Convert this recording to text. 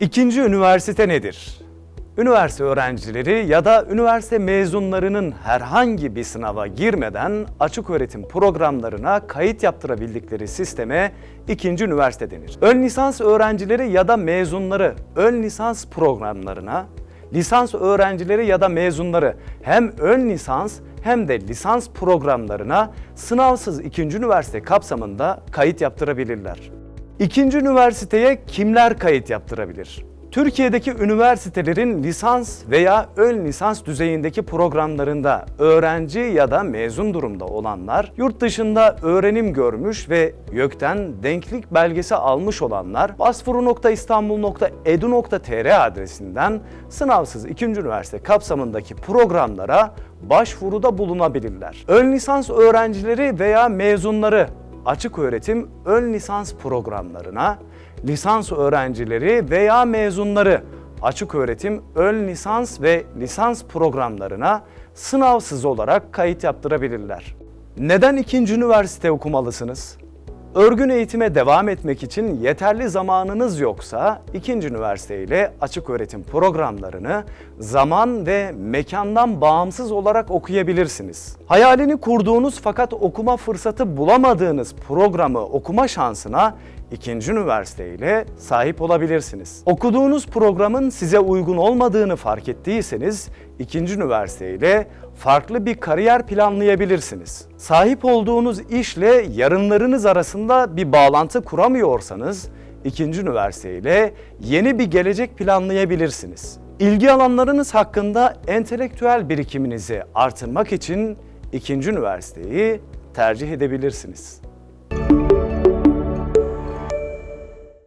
İkinci üniversite nedir? Üniversite öğrencileri ya da üniversite mezunlarının herhangi bir sınava girmeden açık öğretim programlarına kayıt yaptırabildikleri sisteme ikinci üniversite denir. Ön lisans öğrencileri ya da mezunları ön lisans programlarına, lisans öğrencileri ya da mezunları hem ön lisans hem de lisans programlarına sınavsız ikinci üniversite kapsamında kayıt yaptırabilirler. İkinci üniversiteye kimler kayıt yaptırabilir? Türkiye'deki üniversitelerin lisans veya ön lisans düzeyindeki programlarında öğrenci ya da mezun durumda olanlar, yurt dışında öğrenim görmüş ve YÖK'ten denklik belgesi almış olanlar başvuru.istanbul.edu.tr adresinden sınavsız ikinci üniversite kapsamındaki programlara başvuruda bulunabilirler. Ön lisans öğrencileri veya mezunları açık öğretim ön lisans programlarına, lisans öğrencileri veya mezunları açık öğretim ön lisans ve lisans programlarına sınavsız olarak kayıt yaptırabilirler. Neden ikinci üniversite okumalısınız? Örgün eğitime devam etmek için yeterli zamanınız yoksa ikinci üniversite ile açık öğretim programlarını zaman ve mekandan bağımsız olarak okuyabilirsiniz. Hayalini kurduğunuz fakat okuma fırsatı bulamadığınız programı okuma şansına ikinci üniversite ile sahip olabilirsiniz. Okuduğunuz programın size uygun olmadığını fark ettiyseniz ikinci üniversite ile farklı bir kariyer planlayabilirsiniz. Sahip olduğunuz işle yarınlarınız arasında bir bağlantı kuramıyorsanız ikinci üniversite ile yeni bir gelecek planlayabilirsiniz. İlgi alanlarınız hakkında entelektüel birikiminizi artırmak için ikinci üniversiteyi tercih edebilirsiniz.